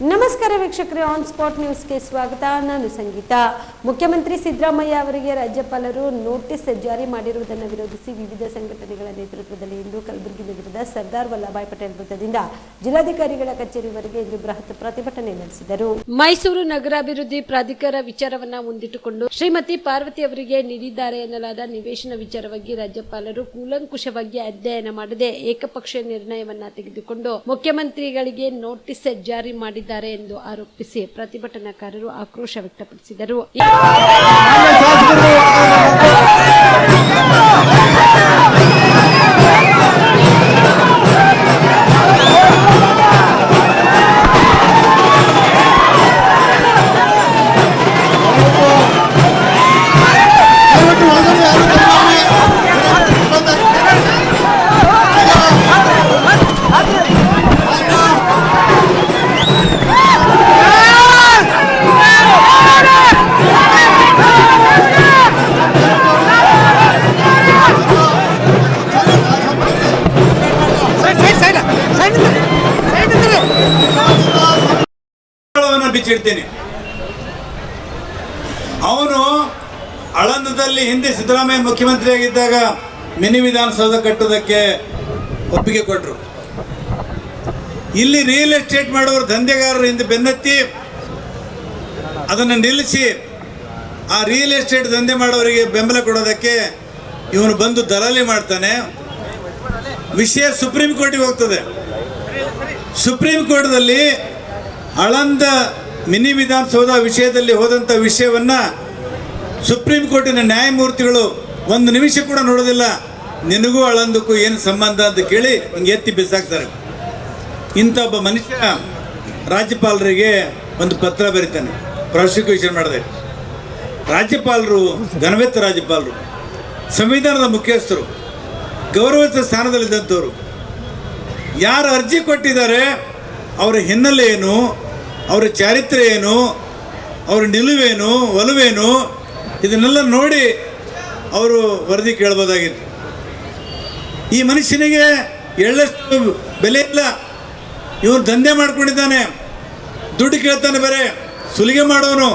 ನಮಸ್ಕಾರ ವೀಕ್ಷಕರೇ on spot ನ್ಯೂಸ್ಗೆ ಸ್ವಾಗತ. ನಾನು ಸಂಗೀತ. ಮುಖ್ಯಮಂತ್ರಿ ಸಿದ್ದರಾಮಯ್ಯ ಅವರಿಗೆ ರಾಜ್ಯಪಾಲರು ನೋಟಿಸ್ ಜಾರಿ ಮಾಡಿರುವುದನ್ನು ವಿರೋಧಿಸಿ ವಿವಿಧ ಸಂಘಟನೆಗಳ ನೇತೃತ್ವದಲ್ಲಿ ಇಂದು ಕಲಬುರಗಿ ನಗರದ ಸರ್ದಾರ್ ವಲ್ಲಭಾಯ್ ಪಟೇಲ್ ವೃತ್ತದಿಂದ ಜಿಲ್ಲಾಧಿಕಾರಿಗಳ ಕಚೇರಿವರೆಗೆ ಇಂದು ಬೃಹತ್ ಪ್ರತಿಭಟನೆ ನಡೆಸಿದರು. ಮೈಸೂರು ನಗರಾಭಿವೃದ್ಧಿ ಪ್ರಾಧಿಕಾರ ವಿಚಾರವನ್ನ ಮುಂದಿಟ್ಟುಕೊಂಡು ಶ್ರೀಮತಿ ಪಾರ್ವತಿ ಅವರಿಗೆ ನೀಡಿದ್ದಾರೆ ಎನ್ನಲಾದ ನಿವೇಶನ ವಿಚಾರವಾಗಿ ರಾಜ್ಯಪಾಲರು ಕೂಲಂಕುಷವಾಗಿ ಅಧ್ಯಯನ ಮಾಡದೆ ಏಕಪಕ್ಷೀಯ ನಿರ್ಣಯವನ್ನ ತೆಗೆದುಕೊಂಡು ಮುಖ್ಯಮಂತ್ರಿಗಳಿಗೆ ನೋಟಿಸ್ ಜಾರಿ ಮಾಡಿದ್ದಾರೆ ಎಂದು ಆರೋಪಿಸಿ ಪ್ರತಿಭಟನಾಕಾರರು ಆಕ್ರೋಶ ವ್ಯಕ್ತಪಡಿಸಿದರು. ಬಿಚ್ಚಿಡ್ತೀನಿ ಅವನು ಅಳಂದದಲ್ಲಿ ಹಿಂದೆ ಸಿದ್ದರಾಮಯ್ಯ ಮುಖ್ಯಮಂತ್ರಿಯಾಗಿದ್ದಾಗ ಮಿನಿ ವಿಧಾನಸೌಧ ಕಟ್ಟೋದಕ್ಕೆ ಒಪ್ಪಿಗೆ ಕೊಟ್ಟರು ಇಲ್ಲಿ ರಿಯಲ್ ಎಸ್ಟೇಟ್ ಮಾಡೋರು ದಂಧೆಗಾರರು ಹಿಂದೆ ಬೆನ್ನತ್ತಿ ಅದನ್ನು ನಿಲ್ಲಿಸಿ ಆ ರಿಯಲ್ ಎಸ್ಟೇಟ್ ದಂಧೆ ಮಾಡೋರಿಗೆ ಬೆಂಬಲ ಕೊಡೋದಕ್ಕೆ ಇವನು ಬಂದು ದಲಾಲಿ ಮಾಡ್ತಾನೆ. ವಿಷಯ ಸುಪ್ರೀಂ ಕೋರ್ಟಿಗೆ ಹೋಗ್ತದೆ. ಸುಪ್ರೀಂ ಕೋರ್ಟ್ದಲ್ಲಿ ಆಳಂದ ಮಿನಿ ವಿಧಾನಸೌಧ ವಿಷಯದಲ್ಲಿ ಹೋದಂಥ ವಿಷಯವನ್ನು ಸುಪ್ರೀಂ ಕೋರ್ಟಿನ ನ್ಯಾಯಮೂರ್ತಿಗಳು ಒಂದು ನಿಮಿಷ ಕೂಡ ನೋಡೋದಿಲ್ಲ. ನಿನಗೂ ಅಳಂದಕ್ಕೂ ಏನು ಸಂಬಂಧ ಅಂತ ಕೇಳಿ ಹಿಂಗೆ ಎತ್ತಿ ಬಿಸಾಕ್ತಾರೆ. ಇಂಥ ಒಬ್ಬ ಮನುಷ್ಯ ರಾಜ್ಯಪಾಲರಿಗೆ ಒಂದು ಪತ್ರ ಬರೀತಾನೆ, ಪ್ರಾಸಿಕ್ಯೂಷನ್ ಮಾಡಿದೆ. ರಾಜ್ಯಪಾಲರು, ಘನವೆತ್ತ ರಾಜ್ಯಪಾಲರು, ಸಂವಿಧಾನದ ಮುಖ್ಯಸ್ಥರು ಗೌರವಿತ ಸ್ಥಾನದಲ್ಲಿದ್ದಂಥವ್ರು, ಯಾರು ಅರ್ಜಿ ಕೊಟ್ಟಿದ್ದಾರೆ, ಅವರ ಹಿನ್ನೆಲೆ ಏನು? ಅವರ ಚಾರಿತ್ರ್ಯ ಏನು, ಅವರ ನಿಲುವೇನು, ಒಲವೇನು, ಇದನ್ನೆಲ್ಲ ನೋಡಿ ಅವರು ವರದಿ ಕೇಳ್ಬೋದಾಗಿತ್ತು. ಈ ಮನುಷ್ಯನಿಗೆ ಎಳ್ಳಷ್ಟು ಬೆಲೆ ಇಲ್ಲ. ಇವನು ದಂಧೆ ಮಾಡ್ಕೊಂಡಿದ್ದಾನೆ. ದುಡ್ಡು ಕೇಳ್ತಾನೆ ಬೇರೆ, ಸುಲಿಗೆ ಮಾಡೋನು.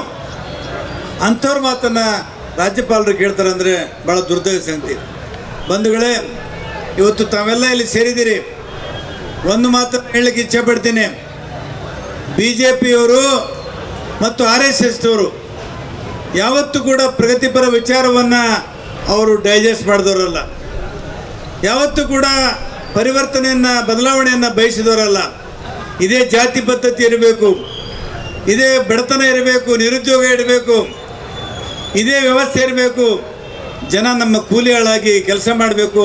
ಅಂಥವ್ರ ಮಾತನ್ನು ರಾಜ್ಯಪಾಲರು ಕೇಳ್ತಾರೆ ಅಂದರೆ ಭಾಳ ದುರ್ದೈವ ಸಂಗತಿ. ಬಂಧುಗಳೇ, ಇವತ್ತು ತಾವೆಲ್ಲ ಇಲ್ಲಿ ಸೇರಿದ್ದೀರಿ. ಒಂದು ಮಾತನ್ನು ಹೇಳಲಿಕ್ಕೆ ಇಚ್ಛೆ ಪಡ್ತೀನಿ. ಬಿ ಜೆ ಪಿಯವರು ಮತ್ತು ಆರ್ ಎಸ್ ಎಸ್ನವರು ಯಾವತ್ತೂ ಕೂಡ ಪ್ರಗತಿಪರ ವಿಚಾರವನ್ನು ಅವರು ಡೈಜೆಸ್ಟ್ ಮಾಡಿದವರಲ್ಲ. ಯಾವತ್ತೂ ಕೂಡ ಪರಿವರ್ತನೆಯನ್ನು, ಬದಲಾವಣೆಯನ್ನು ಬಯಸಿದವರಲ್ಲ. ಇದೇ ಜಾತಿ ಪದ್ಧತಿ ಇರಬೇಕು, ಇದೇ ಬಡತನ ಇರಬೇಕು, ನಿರುದ್ಯೋಗ ಇರಬೇಕು, ಇದೇ ವ್ಯವಸ್ಥೆ ಇರಬೇಕು, ಜನ ನಮ್ಮ ಕೂಲಿಗಳಾಗಿ ಕೆಲಸ ಮಾಡಬೇಕು.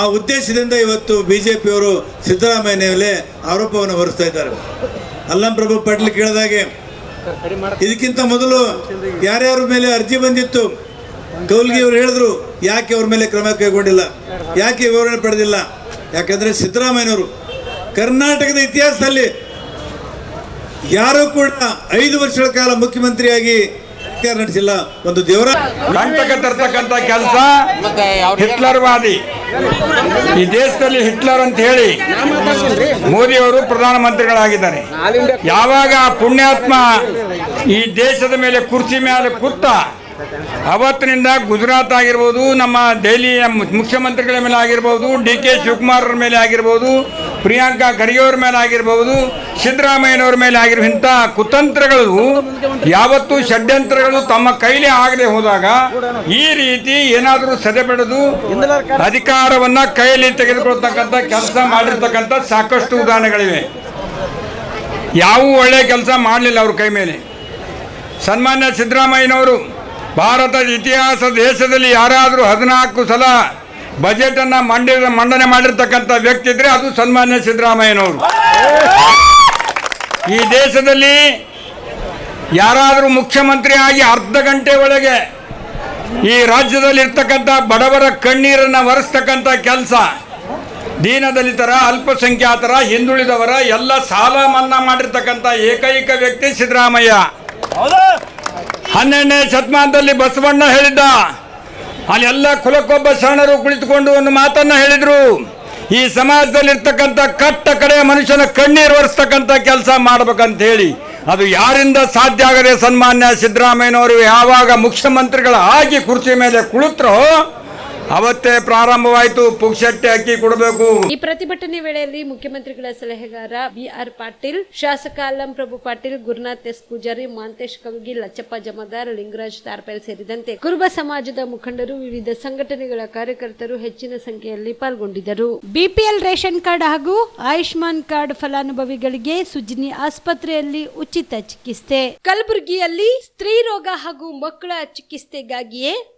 ಆ ಉದ್ದೇಶದಿಂದ ಇವತ್ತು ಬಿ ಜೆ ಪಿಯವರು ಸಿದ್ದರಾಮಯ್ಯ ಮೇಲೆ ಆರೋಪವನ್ನು ಹೊರಿಸ್ತಾ ಇದ್ದಾರೆ. ಅಲ್ಲಂ ಪ್ರಭು ಪಾಟೀಲ್ ಕೇಳಿದಾಗೆ. ಇದಕ್ಕಿಂತ ಮೊದಲು ಯಾರ್ಯಾರ ಮೇಲೆ ಅರ್ಜಿ ಬಂದಿತ್ತು, ಕೌಲ್ಗಿ ಅವರು ಹೇಳಿದ್ರು, ಯಾಕೆ ಅವ್ರ ಮೇಲೆ ಕ್ರಮ ಕೈಗೊಂಡಿಲ್ಲ, ಯಾಕೆ ವಿವರಣೆ ಪಡೆದಿಲ್ಲ. ಯಾಕಂದರೆ ಸಿದ್ದರಾಮಯ್ಯನವರು ಕರ್ನಾಟಕದ ಇತಿಹಾಸದಲ್ಲಿ ಯಾರೂ ಕೂಡ ಐದು ವರ್ಷಗಳ ಕಾಲ ಮುಖ್ಯಮಂತ್ರಿಯಾಗಿ ಅಧಿಕಾರ ನಡೆಸಿಲ್ಲ ಒಂದು ದೇವರ ಕಂಟಕ ತರ್ತಕ್ಕಂಥ ಕೆಲಸ ಹಿಟ್ಲರ್ವಾದಿ. ಈ ದೇಶದಲ್ಲಿ ಹಿಟ್ಲರ್ ಅಂತ ಹೇಳಿ ಮೋದಿ ಅವರು ಪ್ರಧಾನಮಂತ್ರಿಗಳಾಗಿದ್ದಾರೆ. ಯಾವಾಗ ಪುಣ್ಯಾತ್ಮ ಈ ದೇಶದ ಮೇಲೆ ಕುರ್ಚಿ ಮೇಲೆ ಕೂತ ಅವತ್ತಿನಿಂದ ಗುಜರಾತ್ ಆಗಿರ್ಬೋದು, ನಮ್ಮ ದೆಹಲಿಯ ಮುಖ್ಯಮಂತ್ರಿಗಳ ಮೇಲೆ ಆಗಿರ್ಬೋದು, ಡಿ ಕೆ ಶಿವಕುಮಾರ್ ಮೇಲೆ ಆಗಿರ್ಬೋದು ಪ್ರಿಯಾಂಕಾ ಖರ್ಗೆಯವ್ರ ಮೇಲೆ ಆಗಿರ್ಬೋದು, ಸಿದ್ದರಾಮಯ್ಯನವ್ರ ಮೇಲೆ ಆಗಿರೋ ಇಂಥ ಕುತಂತ್ರಗಳು ಯಾವತ್ತೂ ಷಡ್ಯಂತ್ರಗಳು ತಮ್ಮ ಕೈಲಿ ಆಗದೆ ಹೋದಾಗ ಈ ರೀತಿ ಏನಾದರೂ ಸದೆ ಬೆಳೆದು ಅಧಿಕಾರವನ್ನ ಕೈಯಲ್ಲಿ ತೆಗೆದುಕೊಳ್ತಕ್ಕಂಥ ಕೆಲಸ ಮಾಡಿರ್ತಕ್ಕಂಥ ಸಾಕಷ್ಟು ಉದಾಹರಣೆಗಳಿವೆ. ಯಾವ ಒಳ್ಳೆ ಕೆಲಸ ಮಾಡಲಿಲ್ಲ ಅವ್ರ ಕೈ ಮೇಲೆ. ಸನ್ಮಾನ್ಯ ಸಿದ್ದರಾಮಯ್ಯನವರು, ಭಾರತದ ಇತಿಹಾಸ ದೇಶದಲ್ಲಿ ಯಾರಾದರೂ ಹದಿನಾಲ್ಕು ಸಲ ಬಜೆಟನ್ನು ಮಂಡಿ ಮಂಡನೆ ಮಾಡಿರ್ತಕ್ಕಂಥ ವ್ಯಕ್ತಿ ಇದ್ರೆ ಅದು ಸನ್ಮಾನ್ಯ ಸಿದ್ದರಾಮಯ್ಯನವರು. ಈ ದೇಶದಲ್ಲಿ ಯಾರಾದರೂ ಮುಖ್ಯಮಂತ್ರಿ ಆಗಿ ಅರ್ಧ ಗಂಟೆ ಒಳಗೆ ಈ ರಾಜ್ಯದಲ್ಲಿ ಇರ್ತಕ್ಕಂಥ ಬಡವರ ಕಣ್ಣೀರನ್ನು ಒರೆಸ್ತಕ್ಕಂಥ ಕೆಲಸ ದೀನದಲಿತರ ಅಲ್ಪಸಂಖ್ಯಾತರ ಹಿಂದುಳಿದವರ ಎಲ್ಲ ಸಾಲ ಮನ್ನಾ ಮಾಡಿರ್ತಕ್ಕಂಥ ಏಕೈಕ ವ್ಯಕ್ತಿ ಸಿದ್ದರಾಮಯ್ಯ. ಹನ್ನೆರಡನೇ ಶತಮಾನದಲ್ಲಿ ಬಸವಣ್ಣ ಹೇಳಿದ್ದ ಅಲ್ಲೆಲ್ಲ ಕುಲಕ್ಕೊಬ್ಬ ಶರಣರು ಕುಳಿತುಕೊಂಡು ಒಂದು ಮಾತನ್ನ ಹೇಳಿದ್ರು. ಈ ಸಮಾಜದಲ್ಲಿರ್ತಕ್ಕಂಥ ಕಟ್ಟ ಕಡೆಯ ಮನುಷ್ಯನ ಕಣ್ಣೀರು ಒರೆಸ್ತಕ್ಕಂಥ ಕೆಲಸ ಮಾಡ್ಬೇಕಂತ ಹೇಳಿ ಅದು ಯಾರಿಂದ ಸಾಧ್ಯ ಆಗದೆ ಸನ್ಮಾನ್ಯ ಸಿದ್ದರಾಮಯ್ಯನವರು ಯಾವಾಗ ಮುಖ್ಯಮಂತ್ರಿಗಳ ಆಗಿ ಕುರ್ಚಿ ಮೇಲೆ ಕುಳಿತರೋ ಅವತ್ತೇ ಪ್ರಾರಂಭವಾಯಿತು ಪುಕ್ಷಟ್ಟೆ ಅಕ್ಕಿ ಕೊಡಬೇಕು. ಈ ಪ್ರತಿಭಟನೆ ವೇಳೆಯಲ್ಲಿ ಮುಖ್ಯಮಂತ್ರಿಗಳ ಸಲಹೆಗಾರ ಬಿ ಆರ್ ಪಾಟೀಲ್ ಶಾಸಕ ಅಲ್ಲಂ ಪ್ರಭು ಪಾಟೀಲ್ ಗುರುನಾಥ್ ಎಸ್ ಪೂಜಾರಿ ಮಾಂತೇಶ್ ಕವಗಿ ಲಚ್ಚಪ್ಪ ಜಮದಾರ್ ಲಿಂಗರಾಜ್ ತಾರ್ಪೇಲ್ ಸೇರಿದಂತೆ ಕುರುಬ ಸಮಾಜದ ಮುಖಂಡರು ವಿವಿಧ ಸಂಘಟನೆಗಳ ಕಾರ್ಯಕರ್ತರು ಹೆಚ್ಚಿನ ಸಂಖ್ಯೆಯಲ್ಲಿ ಪಾಲ್ಗೊಂಡಿದ್ದರು. ಬಿಪಿಎಲ್ ರೇಷನ್ ಕಾರ್ಡ್ ಹಾಗೂ ಆಯುಷ್ಮಾನ್ ಕಾರ್ಡ್ ಫಲಾನುಭವಿಗಳಿಗೆ ಸುಜಿನಿ ಆಸ್ಪತ್ರೆಯಲ್ಲಿ ಉಚಿತ ಚಿಕಿತ್ಸೆ. ಕಲಬುರಗಿಯಲ್ಲಿ ಸ್ತ್ರೀ ರೋಗ ಹಾಗೂ ಮಕ್ಕಳ ಚಿಕಿತ್ಸೆಗಾಗಿಯೇ